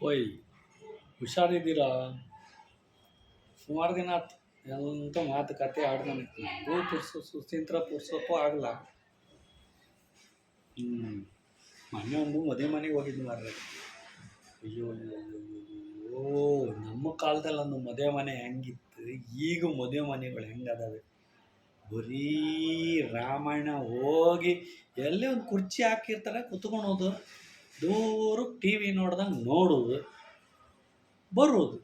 ಓಯ್ ಹುಷಾರಿದ್ದೀರಾ? ಸುಮಾರು ದಿನ ಆಯ್ತು ಎಂತ ಮಾತುಕತೆ ಆಡ್ದಾನೆ ಹೂ ಪುರ್ಸು ಸುಸ್ತಿಂತ್ರ ಪುರ್ಸೋಕ್ಕೂ ಆಗಲ್ಲ ಹ್ಞೂ ಮೊನ್ನೆ ಒಂದು ಮದುವೆ ಮನೆಗೆ ಹೋಗಿದ್ದು ಮಾರ್ರೆ. ಅಯ್ಯೋ ಅಯ್ಯೋ ನಮ್ಮ ಕಾಲದಲ್ಲಿ ಒಂದು ಮದುವೆ ಮನೆ ಹೆಂಗಿತ್ತು? ಈಗ ಮದುವೆ ಮನೆಗಳು ಹೆಂಗದಾವೆ? ಬರೀ ರಾಮಾಯಣ ಹೋಗಿ ಎಲ್ಲೇ ಒಂದು ಕುರ್ಚಿ ಹಾಕಿರ್ತಾರೆ ಕುತ್ಕೊಳೋದು ದೂರಕ್ಕೆ ಟಿ ವಿ ನೋಡ್ದಂಗೆ ನೋಡೋದು, ಬರೋದು,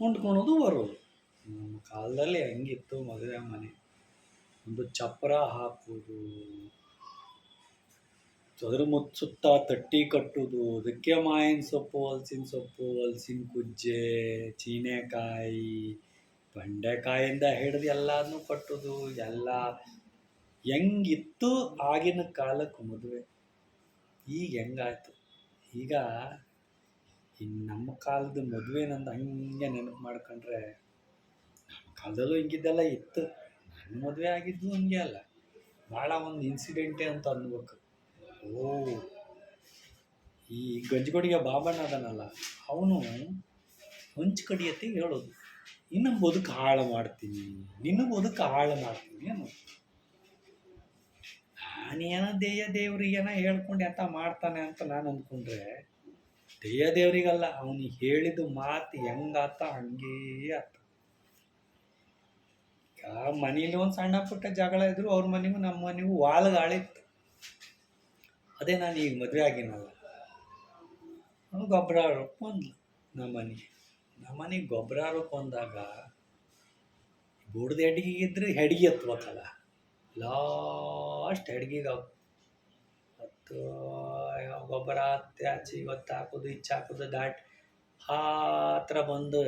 ಉಂಡ್ಕೊಳೋದು, ಬರೋದು. ನಮ್ಮ ಕಾಲದಲ್ಲಿ ಹೆಂಗಿತ್ತು ಮದುವೆ ಮನೆ. ಒಂದು ಚಪ್ಪರ ಹಾಕೋದು, ಚದುರು ಮುಚ್ಚುತ್ತ ತಟ್ಟಿ ಕಟ್ಟೋದು, ಅದಕ್ಕೆ ಮಾಯಿನ ಸೊಪ್ಪು, ಹಲ್ಸಿನ ಸೊಪ್ಪು, ಹಲ್ಸಿನ ಕುಜ್ಜೆ, ಚೀನೆಕಾಯಿ, ಬಂಡೆಕಾಯಿಂದ ಹಿಡಿದು ಎಲ್ಲಾನು ಕಟ್ಟೋದು, ಎಲ್ಲ ಹೆಂಗಿತ್ತು ಆಗಿನ ಕಾಲಕ್ಕೆ ಮದುವೆ. ಈಗ ಹೆಂಗಾಯ್ತು? ಈಗ ಇನ್ನು ನಮ್ಮ ಕಾಲದ ಮದುವೆ ನಂದು ಹಂಗೆ ನೆನಪು ಮಾಡ್ಕೊಂಡ್ರೆ, ನಮ್ಮ ಕಾಲದಲ್ಲೂ ಹಿಂಗಿದ್ದೆಲ್ಲ ಇತ್ತು. ನನ್ನ ಮದುವೆ ಆಗಿದ್ದು ಹಂಗೆ ಅಲ್ಲ. ಭಾಳ ಒಂದು ಇನ್ಸಿಡೆಂಟೇ ಅಂತ ಅನ್ಬೇಕು. ಓ, ಈ ಗಂಜುಗಡಿಗೆ ಬಾಬಣ್ಣ ಅದನಲ್ಲ. ಅವನು ಹೊಂಚು ಕಡಿಯತ್ತೆ ಹೇಳೋದು ಇನ್ನು ಬದುಕು ಹಾಳು ಮಾಡ್ತೀನಿ, ನಿನ್ನ ಬದುಕು ಹಾಳು ಮಾಡ್ತೀನಿ ಏನು ನಾನೇನೋ ದೇಯ ದೇವ್ರಿಗೇನ ಹೇಳ್ಕೊಂಡು ಎಂತ ಮಾಡ್ತಾನೆ ಅಂತ ನಾನು ಅಂದ್ಕೊಂಡ್ರೆ ದೇಯ ದೇವ್ರಿಗಲ್ಲ ಅವನಿಗೆ ಹೇಳಿದ ಮಾತು ಹೆಂಗಾತ ಹಂಗೇ ಆತ. ಆ ಮನೇಲಿ ಒಂದು ಸಣ್ಣ ಪುಟ್ಟ ಜಗಳ ಇದ್ರು ಅವ್ರ ಮನೆಗೂ ನಮ್ಮ ಮನೆಗೂ ವಾಲ್ಗಾಳಿತ್ತು ಅದೇ ನಾನು ಈಗ ಮದುವೆ ಆಗಿನಲ್ಲ. ಅವನು ಗೊಬ್ಬರ ಬಂದ್ಲು ನಮ್ಮ ಮನೆಗೆ ನಮ್ಮ ಮನೆಗೆ ಗೊಬ್ಬರ ರೂಪ ಬಂದಾಗ ಬುಡ್ದ ಹೆಡ್ಗಿಗಿದ್ರೆ ಹೆಡ್ಗಿ ಎತ್ಬೇಕಲ್ಲ. ಲಾಸ್ಟ್ ಹೆಡ್ಗಿಗೆ ಮತ್ತು ಗೊಬ್ಬರ ಹಚ್ಚಿ ಇವತ್ತು ಹಾಕೋದು, ಇಚ್ಚ ಹಾಕೋದು ದಾಟ್ ಹತ್ರ ಬಂದು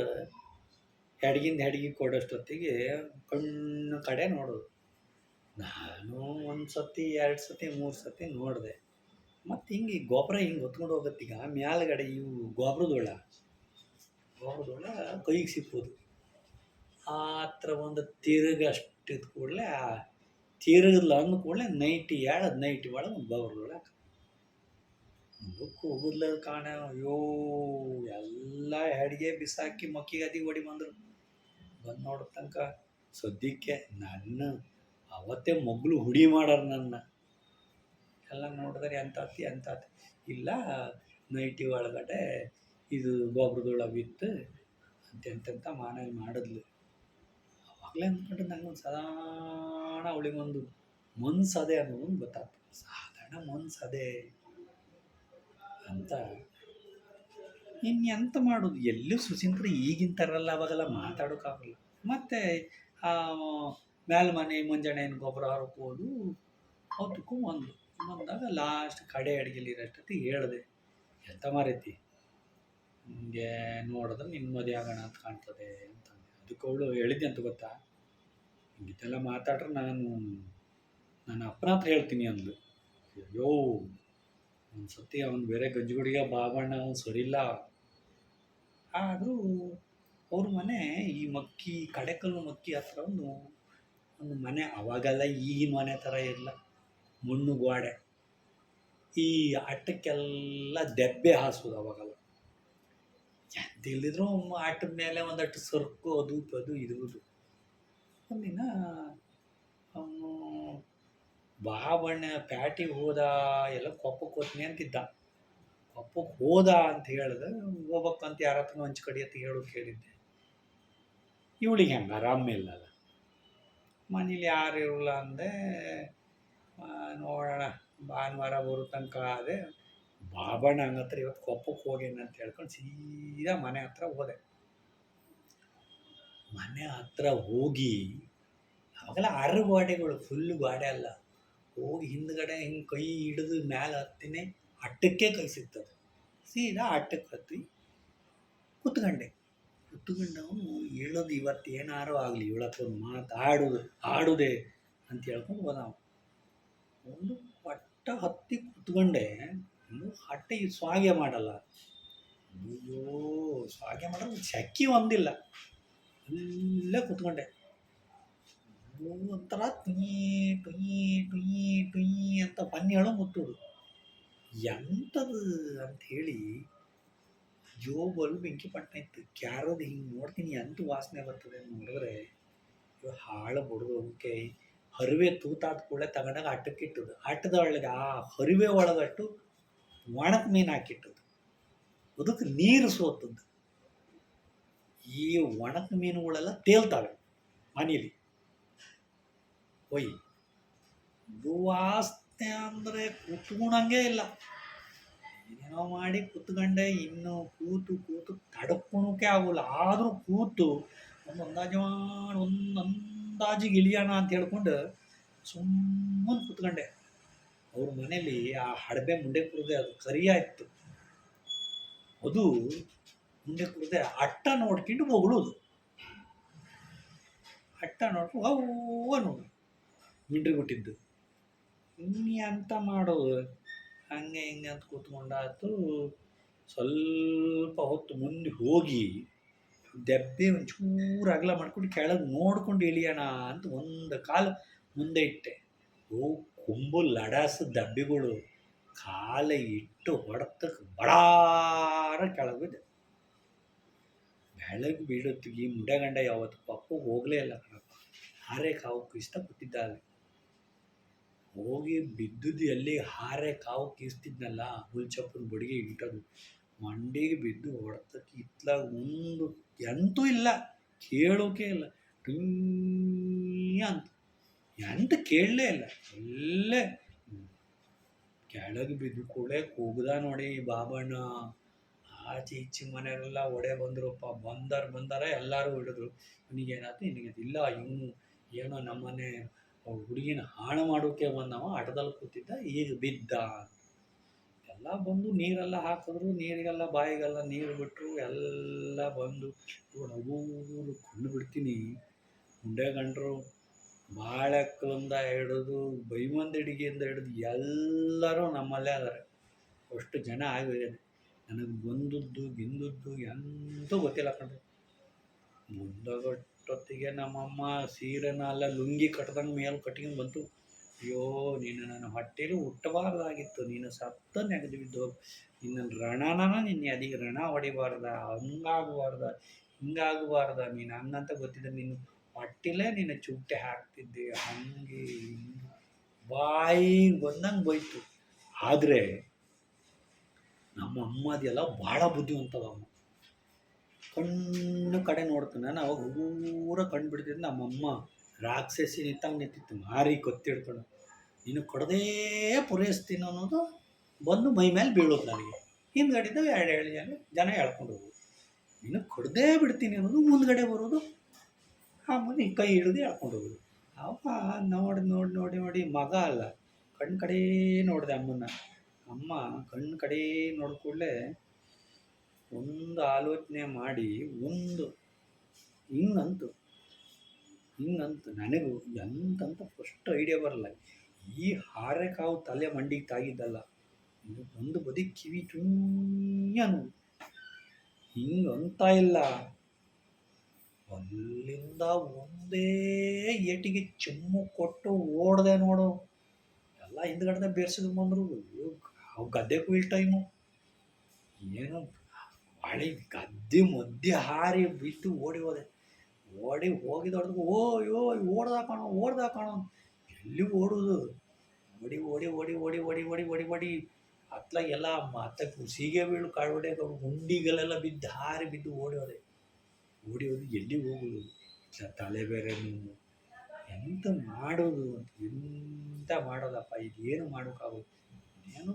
ಹೆಡ್ಗಿಂದ ಹೆಡ್ಗಿ ಕೊಡೋಷ್ಟೊತ್ತಿಗೆ ಕಣ್ಣು ಕಡೆ ನೋಡೋದು. ನಾನು ಒಂದು ಸತಿ ಎರಡು ಸತಿ ಮೂರು ಸತಿ ನೋಡಿದೆ. ಮತ್ತು ಹಿಂಗೆ ಗೊಬ್ಬರ ಹಿಂಗೆ ಹೊತ್ಕೊಂಡು ಹೋಗತ್ತೀಗ ಮ್ಯಾಲ್ಗಡೆ ಇವು ಗೊಬ್ಬರದೊಳ ಗೊಬ್ಬರದೊಳ ಕೈಗೆ ಸಿಕ್ಕೋದು ಆ ಥರ ಒಂದು ತಿರುಗಷ್ಟಿದ ಕೂಡಲೇ ಆ ತಿರುಗಲ್ಲ ಅಂದ ಕೂಡಲೇ ನೈಟಿ ಏಳು ನೈಟಿ ಒಳಗೆ ಒಂದು ಕೂದಲ ಕಾಣ ಅಯ್ಯೋ, ಎಲ್ಲ ಅಡುಗೆ ಬಿಸಾಕಿ ಮಕ್ಕಿಗೆ ಅದಿ ಓಡಿ ಬಂದರು. ಬಂದು ನೋಡೋ ತನಕ ಸದ್ಯಕ್ಕೆ ನನ್ನ, ಅವತ್ತೇ ಮಗ್ಳು ಹುಡಿ ಮಾಡಾರ ನನ್ನ. ಎಲ್ಲ ನೋಡಿದ್ರೆ ಎಂತಾತಿ ಎಂತಾತಿ ಇಲ್ಲ ನೈಟಿ ಒಳಗಡೆ ಇದು ಗೊಬ್ಬರದೊಳಗೆ ಬಿತ್ತು ಅಂತೆಂತ ಮಾನಲ್ಲಿ ಮಾಡಿದ್ಲು. ಅವಾಗಲೇ ಅಂದ್ಕೊಂಡು ನಂಗೊಂದು ಸಾಧಾರಣ ಅವಳಿಗೊಂದು ಮನ್ಸದೆ ಅನ್ನೋದೊಂದು ಗೊತ್ತಾಗ್ತದೆ. ಸಾಧಾರಣ ಮನ್ಸದೆ ಅಂತ. ಇನ್ನೆಂತ ಮಾಡೋದು? ಎಲ್ಲೂ ಸುಚಿಂತ್ರ ಈಗಿನ ಥರಲ್ಲ ಅವಾಗೆಲ್ಲ ಮಾತಾಡೋಕ್ಕಾಗಲ್ಲ ಮತ್ತು ಮ್ಯಾಲ ಮನೆ ಮುಂಜಾನೆ ಗೊಬ್ಬರ ಹರ್ಕೋದು ಅವತ್ತಕ್ಕೂ ಒಂದು. ಬಂದಾಗ ಲಾಸ್ಟ್ ಕಡೆ ಅಡುಗೆಲಿರೋಷ್ಟೊತ್ತಿಗೆ ಹೇಳಿದೆ, ಎಂತ ಮಾರೈತಿ? ನಿಮಗೆ ನೋಡಿದ್ರೆ ನಿನ್ನ ಮದುವೆ ಆಗೋಣ ಅಂತ ಕಾಣ್ತದೆ. ಅದಕ್ಕೆ ಅವಳು ಹೇಳಿದ್ದೆ ಅಂತ ಗೊತ್ತಾ? ಇದೆಲ್ಲ ಮಾತಾಡ್ರೆ ನಾನು ನನ್ನ ಅಪ್ಪನ ಹತ್ರ ಹೇಳ್ತೀನಿ ಅಂದ್ಲು. ಅಯ್ಯೋ ಒಂದು ಸತಿ ಅವ್ನು ಬೇರೆ ಗಂಜುಗುಡಿಗೆ ಬಾಬಣ್ಣ ಅವ್ನು ಸರಿಲ್ಲ. ಆದರೂ ಅವ್ರ ಮನೆ ಈ ಮಕ್ಕಿ, ಕಡೆಕಲ್ಲು ಮಕ್ಕಿ ಹತ್ರ ಒಂದು ಮನೆ ಅವಾಗೆಲ್ಲ ಈಗಿನ ಮನೆ ಥರ ಇಲ್ಲ. ಮಣ್ಣು ಗೋಡೆ ಈ ಅಟ್ಟಕ್ಕೆಲ್ಲ ದೆಬ್ಬೆ ಹಾಸೋದು ಅವಾಗೆಲ್ಲ. ಎಂತ ಆಟದ ಮೇಲೆ ಒಂದಷ್ಟು ಸರ್ಕು, ಅದು ಅದು ಇರುವುದು. ಒಂದಿನ ಅವನು ಬಾಬಣ್ಣ ಪ್ಯಾಟಿಗೆ ಹೋದ, ಎಲ್ಲ ಕೊಪ್ಪಕ್ಕೆ ಹೋತ್ನಿ ಅಂತಿದ್ದ. ಕೊಪ್ಪಕ್ಕೆ ಹೋದ ಅಂತ ಹೇಳಿದೆ, ಹೋಗ್ಬೇಕಂತ ಯಾರ ಹತ್ರ ಹಂಚ್ ಕಡಿ ಅಂತ ಹೇಳು ಕೇಳಿದ್ದೆ. ಇವಳಿಗೆ ಹೆಂಗೆ ಆರಾಮಿಲ್ಲಲ್ಲ ಮನೇಲಿ ಯಾರು ಇರಲ್ಲ ಅಂದೆ ನೋಡೋಣ, ಭಾನುವಾರ ಬರೋ ತನಕ ಅದೇ ಬಾಬಣ್ಣ ಹಂಗತ್ರ ಇವತ್ತು ಕೊಪ್ಪಕ್ಕೆ ಹೋಗಿನ ಅಂತ ಹೇಳ್ಕೊಂಡು ಸೀದಾ ಮನೆ ಹತ್ರ ಹೋದೆ. ಮನೆ ಹತ್ರ ಹೋಗಿ ಅವಾಗೆಲ್ಲ ಅರ ಗಾಡೆಗಳು ಫುಲ್ ಗಾಡೆ ಅಲ್ಲ. ಹೋಗಿ ಹಿಂದ್ಗಡೆ ಹಿಂಗೆ ಕೈ ಹಿಡಿದು ಮೇಲೆ ಹತ್ತಿನೇ ಅಟ್ಟಕ್ಕೆ ಕೈ ಸಿಗ್ತದೆ. ಸೀದಾ ಅಟ್ಟಕ್ಕೆ ಹತ್ತಿ ಕುತ್ಕೊಂಡೆ. ಕುತ್ಕೊಂಡವನು ಹೇಳೋದು ಇವತ್ತು ಏನಾರು ಆಗಲಿ ಇವಳತ್ರ ಒಂದು ಮಾತು ಆಡೋದು ಆಡುದೆ ಅಂತ ಹೇಳ್ಕೊಂಡು ಹೋದ ಒಂದು ಪಟ್ಟ ಹತ್ತಿ ಕುತ್ಕೊಂಡೆ. ಹೊಟ್ಟೆ ಸ್ವಾಗೆ ಮಾಡಲ್ಲ. ಅಯ್ಯೋ, ಸ್ವಾಗ್ಯ ಮಾಡಲ್ಲ ಶಕ್ಕಿ ಒಂದಿಲ್ಲ. ಎಲ್ಲ ಕುತ್ಕೊಂಡೆ. ಒಂಥರ ಟುಯಿ ಟುಯಿ ಟುಯಿ ಟುಯಿ ಅಂತ ಪನ್ನಿ ಮುತ್ತುಡು ಎಂಥದ್ದು ಅಂಥೇಳಿ ಜೋಬಲ್ಲಿ ಬೆಂಕಿ ಪಟ್ಟಣ ಇತ್ತು ಕ್ಯಾರೋದು ಹಿಂಗೆ ನೋಡ್ತೀನಿ, ಎಂತ ವಾಸನೆ ಬರ್ತದೆ ನೋಡಿದ್ರೆ ಹಾಳು ಬಡ್ದು ಅದಕ್ಕೆ ಹರಿವೆ ತೂತಾದ ಕೂಡಲೇ ತಗೊಂಡಾಗ ಅಟ್ಟಕ್ಕೆ ಇಟ್ಟದು ಅಟ್ಟದ ಒಳಗೆ ಆ ಹರಿವೆ ಒಳಗಟ್ಟು ಒಣಕ್ ಮೀನು ಹಾಕಿಟ್ಟದು ಅದಕ್ಕೆ ನೀರು ಸೋತದ್ದು. ಈ ಒಣಕ ಮೀನುಗಳೆಲ್ಲ ತೇಲ್ತಾವೆ ಮನೇಲಿ ಒಯ್ ವಾಸನೆ ಅಂದರೆ ಕುತ್ಕೊಳಂಗೆ ಇಲ್ಲ. ಏನೋ ಮಾಡಿ ಕೂತ್ಕೊಂಡೆ, ಇನ್ನು ಕೂತು ಕೂತು ತಡ್ಕೊಳಕ್ಕೆ ಆಗೋಲ್ಲ. ಆದರೂ ಕೂತು ಒಂದು ಅಂದಾಜು ಮಾಡಿ ಒಂದು ಅಂದಾಜಿಗೆ ಇಳಿಯೋಣ ಅಂತ ಹೇಳ್ಕೊಂಡು ಸುಮ್ಮನೆ ಕುತ್ಕೊಂಡೆ. ಅವ್ರ ಮನೇಲಿ ಆ ಹಡಬೆ ಮುಂಡೆ ಕುರಿದೆ ಅದು ಕರಿಯಾಯ್ತು ಅದು ಮುಂಡೆ ಕುರಿದೆ ಅಟ್ಟ ನೋಡ್ಕೊಂಡು ಹೊಗಳೋದು. ಅಟ್ಟ ನೋಡ್ಕೊಂಡು ಅವ್ವ ನೋಡು. ಮಿಂಡ್ರಿ ಬಿಟ್ಟಿದ್ದು ಇನ್ನಿ ಅಂತ ಮಾಡೋದು. ಹಂಗೆ ಹಿಂಗೆ ಅಂತ ಕೂತ್ಕೊಂಡಾತು ಸ್ವಲ್ಪ ಹೊತ್ತು ಮುಂದೆ ಹೋಗಿ ದೆಬ್ಬೆ ಒಂಚೂರು ಅಗಲ ಮಾಡ್ಕೊಂಡು ಕೆಳಗೆ ನೋಡ್ಕೊಂಡು ಇಳಿಯೋಣ ಅಂತ ಒಂದು ಕಾಲು ಮುಂದೆ ಇಟ್ಟೆ. ಓ ಕೊಂಬು ಲಡಾಸ ದಬ್ಬಿಗಳು ಕಾಲ ಇಟ್ಟು ಹೊಡೆತಕ್ಕೆ ಬಡಾರ ಕೆಳಗೆ ಬೆಳಗ್ಗೆ ಬೀಳುತ್ತೆ. ಈ ಗಂಡ ಯಾವತ್ತು ಪಪ್ಪ ಹೋಗಲೇ ಇಲ್ಲ ಕಣಪ್ಪ. ಹಾರೆ ಕಾವು ಅಲ್ಲಿ ಹೋಗಿ ಬಿದ್ದುದು ಎಲ್ಲಿ ಹಾರೆ ಕಾವು ಕೀಸ್ತಿದ್ನಲ್ಲ, ಹುಲ್ಚಪ್ಪನ ಬಡಿಗೆ ಇಟ್ಟದು ಮಂಡಿಗೆ ಬಿದ್ದು ಹೊಡೆತಕ್ಕೆ ಇತ್ಲಾಗ ಒಂದು ಎಂತೂ ಇಲ್ಲ, ಕೇಳೋಕೆ ಇಲ್ಲ. ಟಿಂಗ್ ಅಂತ. ಎಂತ ಕೇಳಲೇ ಇಲ್ಲ. ಎಲ್ಲ ಕೆಳಗೆ ಬಿದ್ದು ಕೂಡಲೇ ಕೂಗ್ದ ನೋಡಿ ಬಾಬಣ್ಣ. ಆಚೆ ಈಚೆ ಮನೆಯಲ್ಲ ಒಡೆ ಬಂದ್ರಪ್ಪ. ಬಂದಾರ ಬಂದಾರ ಎಲ್ಲರೂ ಹಿಡಿದ್ರು. ಇವನಿಗೇನಾಯ್ತು ನಿನಗೆ ಇಲ್ಲ. ಇವನು ಏನೋ ನಮ್ಮನೆ ಹುಡುಗಿನ ಹಾಳು ಮಾಡೋಕೆ ಬಂದವ. ಆಟದಲ್ಲಿ ಕೂತಿದ್ದ. ಈಗ ಬಿದ್ದ. ಎಲ್ಲ ಬಂದು ನೀರೆಲ್ಲ ಹಾಕಿದ್ರು. ನೀರಿಗೆಲ್ಲ ಬಾಯಿಗೆಲ್ಲ ನೀರು ಬಿಟ್ಟರು ಎಲ್ಲ ಬಂದು ನಗೂರು ಕೊಂಡು ಬಿಡ್ತೀನಿ. ಉಂಡೆ ಗಂಡರು ಬಾಳೆಕ್ಕಲಿಂದ ಹಿಡಿದು ಬೈಮಂದಿಡಿಗೆಯಿಂದ ಹಿಡಿದು ಎಲ್ಲರೂ ನಮ್ಮಲ್ಲೇ ಅದಾರೆ. ಅಷ್ಟು ಜನ ಆಗಿದೆ ನನಗೆ ಬಂದದ್ದು, ಗಿಂದದ್ದು ಎಂತೂ ಗೊತ್ತಿಲ್ಲ ಕಣ್ರಿ. ಮುಂದಗೊಟ್ಟೊತ್ತಿಗೆ ನಮ್ಮಮ್ಮ ಸೀರೆನ ಅಲ್ಲ ಲುಂಗಿ ಕಟ್ದಂಗೆ ಮೇಲೆ ಕಟ್ಕೊಂಡು ಬಂತು. ಅಯ್ಯೋ, ನೀನು ನನ್ನ ಹೊಟ್ಟೆಲಿ ಹುಟ್ಟಬಾರ್ದಾಗಿತ್ತು. ನೀನು ಸತ್ತ ನೆಗೆದು ಬಿದ್ದು ನಿನ್ನ ರಣನ ನಿನ್ನ ಅದಿಗೆ ರಣ ಹೊಡಿಬಾರ್ದ, ಹಂಗಾಗಬಾರ್ದ, ಹಿಂಗಾಗಬಾರ್ದ. ನೀನು ಹಂಗಂತ ಗೊತ್ತಿದ್ರೆ ನೀನು ಹೊಟ್ಟಿಲೇ ನಿನ್ನ ಚುಟ್ಟೆ ಹಾಕ್ತಿದ್ದೆ, ಹಂಗೆ ಬಾಯಿ ಬಂದಂಗೆ ಬೈತು ಆದರೆ ನಮ್ಮ ಅಮ್ಮದೆಲ್ಲ ಭಾಳ ಬುದ್ಧಿವಂತದಮ್ಮ ಕಣ್ಣು ಕಡೆ ನೋಡ್ತಾನೆ ನಾನು ಅವಾಗ ಊರ ಕಣ್ಣು ಬಿಡ್ತಿದ್ದೆ. ನಮ್ಮಮ್ಮ ರಾಕ್ಷಸಿ ನಿಂತಂಗೆ ನಿಂತಿತ್ತು. ಮಾರಿ ಕೊತ್ತಿಡ್ಕೊಂಡು ನೀನು ಕೊಡದೇ ಪೂರೈಸ್ತೀನಿ ಅನ್ನೋದು ಬಂದು ಮೈ ಮೇಲೆ ಬೀಳೋದು ನನಗೆ. ಹಿಂದ್ಗಡೆ ಎರಡು ಹೇಳಿ ಜನ ಹೇಳ್ಕೊಂಡು ಹೋಗೋದು ನೀನು ಕೊಡದೇ ಬಿಡ್ತೀನಿ ಅನ್ನೋದು ಮುಂದ್ಗಡೆ ಬರೋದು. ಆಮೇಲೆ ಕೈ ಹಿಡಿದು ಎಳ್ಕೊಂಡು ಹೋಗೋದು. ಅವ ನೋಡಿ ನೋಡಿ ನೋಡಿ ನೋಡಿ, ಮಗ ಅಲ್ಲ. ಕಣ್ಣು ಕಡೇ ನೋಡಿದೆ ಅಮ್ಮನ ಅಮ್ಮ ಕಣ್ಣು ಕಡೇ ನೋಡಿದ ಒಂದು ಆಲೋಚನೆ ಮಾಡಿ ಒಂದು ಹಿಂಗಂತು. ಹಿಂಗಂತು. ನನಗೂ ಎಂತಂತ ಫಸ್ಟ್ ಐಡಿಯಾ ಬರಲ್ಲ. ಈ ಹಾರೆ ಕಾವು ತಲೆ ಮಂಡಿಗೆ ತಾಗಿದ್ದಲ್ಲ. ಒಂದು ಬದಿ ಕಿವಿ ಚುಂಯನು ಹಿಂಗಂತ ಇಲ್ಲ. ಅಲ್ಲಿಂದ ಒಂದೇ ಏಟಿಗೆ ಚುಮ್ಮು ಕೊಟ್ಟು ಓಡ್ದೆ ನೋಡು. ಎಲ್ಲ ಹಿಂದ್ಗಡೆ ಬೇರ್ಸಿದ್ ಬಂದರು. ಅವು ಗದ್ದೆ ಕುಯ್ಲ್ ಟೈಮು ಏನು ಹಳೆ ಗದ್ದೆ ಮದ್ದೆ ಹಾರಿ ಬಿದ್ದು ಓಡಿ ಹೋದೆ. ಓಡಿ ಹೋಗಿದೊಡ್ದು ಓ ಯೋ ಓಡ್ದ ಕಾಣೋ ಓಡ್ದ ಕಾಣೋ. ಎಲ್ಲಿ ಓಡುದು? ಓಡಿ ಓಡಿ ಓಡಿ ಓಡಿ ಓಡಿ ಓಡಿ ಓಡಿ ಓಡಿ. ಅತ್ಲಾಗೆಲ್ಲ ಮತ್ತೆ ಸೀಗೆ ಬೀಳು ಕಾಳು ಹೊಡೆಯೋದು ಗುಂಡಿಗಳೆಲ್ಲ ಬಿದ್ದು ಹಾರಿ ಬಿದ್ದು ಓಡಿ ಹೋದೆ. ಓಡಿ ಹೋಗಿ ಎಲ್ಲಿ ಹೋಗೋದು ಇಲ್ಲ, ತಲೆ ಬೇರೆ ನೋವು. ಎಂತ ಮಾಡೋದು ಅಂತ, ಎಂತ ಮಾಡೋದಪ್ಪ, ಇದೇನು ಮಾಡೋಕ್ಕಾಗೋದು? ಏನು?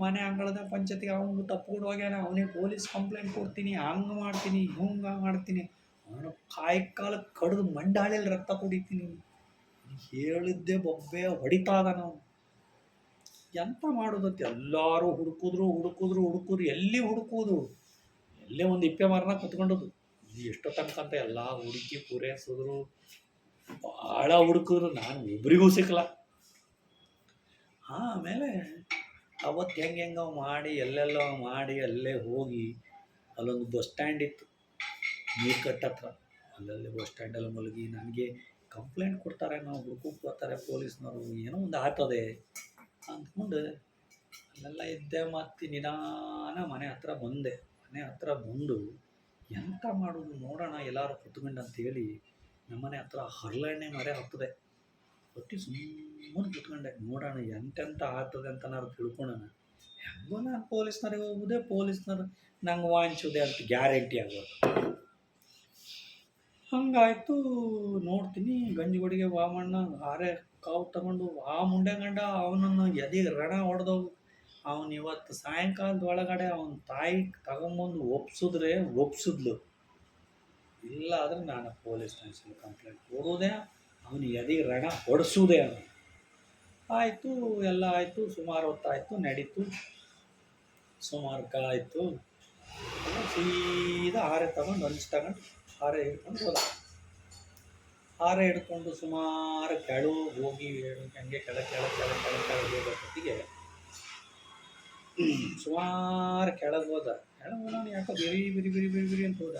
ಮನೆ ಅಂಗಳದ ಪಂಚಾಯತಿಗೆ ಅವನಿಗೆ ತಪ್ಪಿಕೊಂಡು ಹೋಗ್ಯಾನ, ಅವನಿಗೆ ಪೊಲೀಸ್ ಕಂಪ್ಲೇಂಟ್ ಕೊಡ್ತೀನಿ, ಹಂಗೆ ಮಾಡ್ತೀನಿ, ಹಿಂಗೆ ಮಾಡ್ತೀನಿ. ಅವನು ಕಾಯಿ ಕಾಲ ಕಡಿದು ಮಂಡಾಳಿಯಲ್ಲಿ ರಕ್ತ ಕುಡಿತೀನಿ. ಹೇಳಿದ್ದೆ ಬೊಬ್ಬೆ, ಹೊಡಿತಾ ನಾನು ಎಂತ ಮಾಡೋದಂತ ಎಲ್ಲರೂ ಹುಡುಕಿದ್ರು ಹುಡುಕಿದ್ರು ಹುಡುಕಿದ್ರು, ಎಲ್ಲಿ ಹುಡುಕುವುದು? ಎಲ್ಲೇ ಒಂದು ಇಪ್ಪೆ ಮರನ ಕುತ್ಕೊಂಡದು ಎಷ್ಟೋ ತನಕ ಅಂತ ಎಲ್ಲ ಹುಡುಕಿ ಪೂರೈಸಿದ್ರು ಭಾಳ ಹುಡುಕಿದ್ರು, ನಾನು ಒಬ್ಬರಿಗೂ ಸಿಕ್ಕಲ್ಲ ಆಮೇಲೆ ಅವತ್ತು ಹೆಂಗೆ ಹೆಂಗೋ ಮಾಡಿ, ಎಲ್ಲೆಲ್ಲೋ ಮಾಡಿ, ಅಲ್ಲೇ ಹೋಗಿ ಅಲ್ಲೊಂದು ಬಸ್ ಸ್ಟ್ಯಾಂಡ್ ಇತ್ತು ನೀರು ಹತ್ರ. ಅಲ್ಲಲ್ಲಿ ಬಸ್ ಸ್ಟ್ಯಾಂಡಲ್ಲಿ ಮಲಗಿ ನನಗೆ ಕಂಪ್ಲೇಂಟ್ ಕೊಡ್ತಾರೆ, ನಾವು ಹುಡುಕಕ್ಕೆ ಬರ್ತಾರೆ ಪೊಲೀಸ್ನವರು, ಏನೋ ಒಂದು ಆಗ್ತದೆ ಅಂದ್ಕೊಂಡು ಅಲ್ಲೆಲ್ಲ ಇದ್ದೆ ಮತ್ತು ನಿಧಾನ ಮನೆ ಹತ್ರ ಬಂದೆ. ಮನೆ ಹತ್ರ ಬಂದು ಎಂತ ಮಾಡೋದು ನೋಡೋಣ, ಎಲ್ಲರೂ ಕುತ್ಕೊಂಡು ಅಂತೇಳಿ ನಮ್ಮನೆ ಹತ್ರ ಹರಳೆಣ್ಣೆ ಮರೆ ಹತ್ತದೆ. ಹೊಟ್ಟಿ ಸುಮ್ಮನೆ ಕುತ್ಕೊಂಡೆ. ನೋಡೋಣ ಎಂತೆಂತ ಆಗ್ತದೆ ಅಂತ ನಾವು ತಿಳ್ಕೊಳೋಣ. ಹೆಂಗೋ ನಾನು ಪೊಲೀಸ್ನವ್ರಿಗೆ ಹೋಗುದೆ, ಪೊಲೀಸ್ನವ್ರು ನಂಗೆ ವಾಂಚುದೆ ಅಂತ ಗ್ಯಾರಂಟಿ ಆಗೋದು ಹಂಗಾಯ್ತು, ನೋಡ್ತೀನಿ. ಗಂಜಿಗುಡಿಗೆ ವಾಮಣ್ಣ ಹಾರೆ ಕಾವು ತಗೊಂಡು ಆ ಮುಂಡೆ ಗಂಡ, ಅವನನ್ನು ರಣ ಹೊಡೆದೋಗು. ಅವನು ಇವತ್ತು ಸಾಯಂಕಾಲದ ಒಳಗಡೆ ಅವನ ತಾಯಿ ತಗೊಂಬಂದು ಒಪ್ಸಿದ್ರೆ ಒಪ್ಸಿದ್ಲು. ಇಲ್ಲ ಆದರೆ ನಾನು ಪೊಲೀಸ್ ಸ್ಟೇಷನ್ ಕಂಪ್ಲೇಂಟ್ ಕೊಡೋದೇ ಅವನು ಎದೆಗೆ ರಣ ಹೊಡೆಸೋದೇ ಅವನು ಆಯಿತು, ಎಲ್ಲ ಆಯಿತು, ಸುಮಾರು ಹೊತ್ತಾಯಿತು, ನಡೀತು. ಸುಮಾರು ಎಲ್ಲ ಸೀದಾ ಹಾರೆ ತಗೊಂಡು ಹಂಚ್ ತಗೊಂಡು ಹಾರೆ ಹಿಡ್ಕೊಂಡು ಹೋದ ಹಾರೆ ಹಿಡ್ಕೊಂಡು ಸುಮಾರು ಕೆಳು ಹೋಗಿ, ಹಂಗೆ ಕೆಳ ಕೆಳ ಕೆಳ ಕೆಳ ಕೆಳಗೆ ಹೋಗೋ ಹೊತ್ತಿಗೆ ಸುಮಾರು ಕೆಳಗೆ ಹೋದ. ಕೆಳಗೆ ಹೋದ ಯಾಕೋ ಬಿರಿ ಬಿರಿ ಬಿರಿ ಬಿರಿ ಬಿರಿ ಅಂತ ಹೋದ.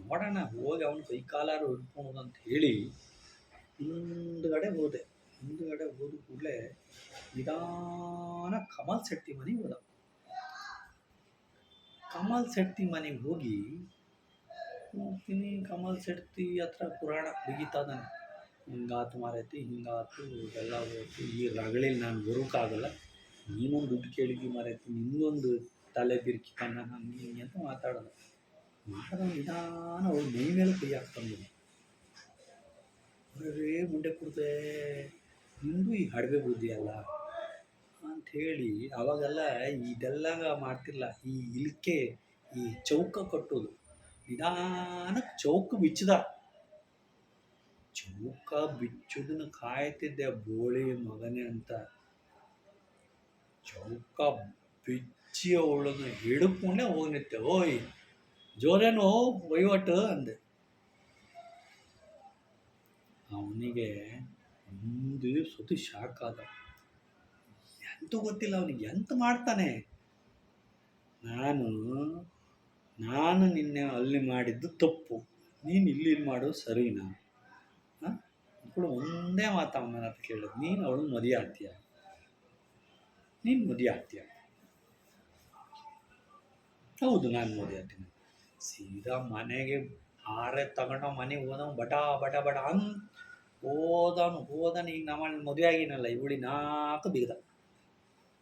ನೋಡೋಣ, ಹೋಗಿ ಅವನು ಕೈ ಕಾಲಾರು ಹಿಡ್ಕೊಳೋದು ಅಂತ ಹೇಳಿ ಹಿಂದ್ಗಡೆ ಹೋದೆ. ಹಿಂದ್ಗಡೆ ಹೋದ ಕೂಡಲೇ ನಿಧಾನ ಕಮಲ್ ಶೆಟ್ಟಿ ಮನೆಗೆ ಹೋದ. ಕಮಲ್ ಶೆಟ್ಟಿ ಮನೆಗೆ ಹೋಗಿ ನೋಡ್ತೀನಿ ಕಮಲ್ ಶೆಟ್ಟಿ ಹತ್ರ ಪುರಾಣ ಬಿಗಿತಾದಾನೆ ಹಿಂಗಾತು ಮಾರೈತಿ, ಹಿಂಗಾತು ಎಲ್ಲ ಹೋಯ್ತು. ಈ ರಗಳಿಲ್ಲಿ ನಾನು ಬರೋಕ್ಕಾಗಲ್ಲ. ನೀನೊಂದು ದುಡ್ಡು ಕೇಳಿದ್ವಿ ಮಾರೈತಿ ನಿನ್ನೊಂದು ತಲೆ ಬಿರುಕಿ ಕಣ್ಣ ಹಂಗೆ ಅಂತ ಮಾತಾಡೋದು. ಮಾತಾಡೋ ನಿಧಾನ ಅವ್ರ ಮೈ ಮೇಲೆ ಕೈ ಹಾಕ್ತಂದು ಅರೇ ಮುಂಡೆ ಕೊಡ್ತೆ ನಿಂದು ಈ ಹಡವೆ ಬುದ್ಧಿ ಅಲ್ಲ? ಅಂಥೇಳಿ ಅವಾಗೆಲ್ಲ ಇದೆಲ್ಲ ಮಾಡ್ತಿರಲ್ಲ ಈ ಇಲ್ಕೆ, ಈ ಚೌಕ ಕಟ್ಟೋದು. ನಿಧಾನಕ್ಕೆ ಚೌಕ ಬಿಚ್ಚದ. ಚೌಕ ಬಿಚ್ಚುದನ್ನ ಕಾಯ್ತಿದ್ದೆ ಬೋಳಿ ಮಗನೇ ಅಂತ. ಚೌಕ ಬಿಚ್ಚಿ ಅವಳನ್ನು ಹಿಡ್ಕೊಂಡೆ ಹೋಗಿ ನಿಂತೆ ಓಯ್, ಜೋರೇನು ವಹಿವಾಟು ಅಂದೆ. ಅವನಿಗೆ ಒಂದು ಸತಿ ಶಾಕ್ ಆದ. ಎಂತ ಗೊತ್ತಿಲ್ಲ, ಅವನಿಗೆ ಎಂತ ಮಾಡ್ತಾನೆ? ನಾನು ನಾನು ನಿನ್ನೆ ಅಲ್ಲಿ ಮಾಡಿದ್ದು ತಪ್ಪು. ನೀನು ಇಲ್ಲಿ ಮಾಡೋದು ಸರಿನಾ? ಕೂಡ ಒಂದೇ ಮಾತು ಅವನ ಕೇಳೋದು. ನೀನು ಅವಳು ಮದುವೆ ಆಗ್ತೀಯ? ನೀನು ಮದುವೆ ಆಗ್ತೀಯ? ಹೌದು, ನಾನು ಮದುವೆ ಆಗ್ತೀನಿ. ಸೀದಾ ಮನೆಗೆ ಆರೆ ತಗೊಂಡು ಮನೆಗೆ ಹೋದವ್ ಬಟ ಬಟ ಬಟ ಅನ್ ಹೋದನು ಹೋದನು ಈಗ ನಮ್ಮ ಮದುವೆ ಆಗಿನಲ್ಲ ಇವಳಿ ನಾಲ್ಕು ಬಿಗದ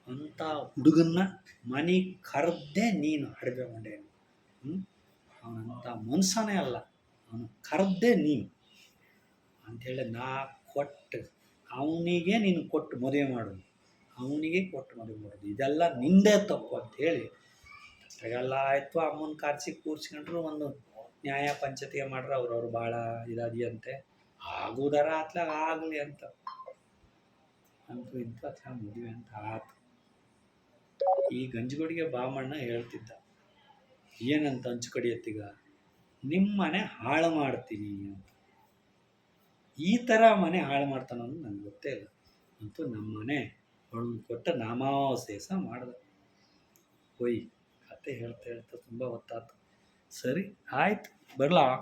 ಅಂಥ ಹುಡುಗನ್ನ ಮನೆ ಕರೆದೇ ನೀನು ಅಡುಗೆ ಮಂಡೆ ಅವನಂಥ ಮನ್ಸನೇ ಅಲ್ಲ. ಅವನು ಕರೆದೇ ನೀನು. ಅಂಥೇಳಿ ನಾ ಕೊಟ್ಟು, ಅವನಿಗೆ ನೀನು ಕೊಟ್ಟು ಮದುವೆ ಮಾಡು. ಅವನಿಗೆ ಕೊಟ್ಟು ಮದುವೆ ಮಾಡೋದು. ಇದೆಲ್ಲ ನಿಂದೇ ತಪ್ಪು ಅಂಥೇಳಿ ಎಲ್ಲ ಆಯಿತು, ಅಮ್ಮನ ಕಾರ್ಸಿ ಕೂರಿಸ್ಕೊಂಡ್ರು ಒಂದು ನ್ಯಾಯ ಪಂಚತಿಗೆ ಮಾಡ್ರೆ ಅವ್ರವ್ರು ಭಾಳ ಇದಾದಿಯಂತೆ ಆಗುವುದರ ಆತ್ಲ ಆಗಲಿ ಅಂತ. ಅಂತೂ ಇಂಥ ಮದುವೆ ಅಂತ ಆತು. ಈ ಗಂಜುಗಡಿಗೆ ಬಾಮಣ್ಣ ಹೇಳ್ತಿದ್ದ, ಏನಂತ ಹಂಚು ಕಡಿಯತ್ತೀಗ? ನಿಮ್ಮ ಮನೆ ಹಾಳು ಮಾಡ್ತೀನಿ ಅಂತ. ಈ ಥರ ಮನೆ ಹಾಳು ಮಾಡ್ತಾನೋ ನನಗೆ ಗೊತ್ತೇ ಇಲ್ಲ. ಅಂತೂ ನಮ್ಮ ಮನೆ ಅವಳನ್ನ ಕೊಟ್ಟ ನಾಮಾವಶೇಷ ಮಾಡಿದೆ. ಹೋಯ್ ಕತೆ ಹೇಳ್ತಾ ಹೇಳ್ತಾ ತುಂಬ ಹೊತ್ತಾತು. ಸರಿ ಆಯ್ತು ಬರಲಾ?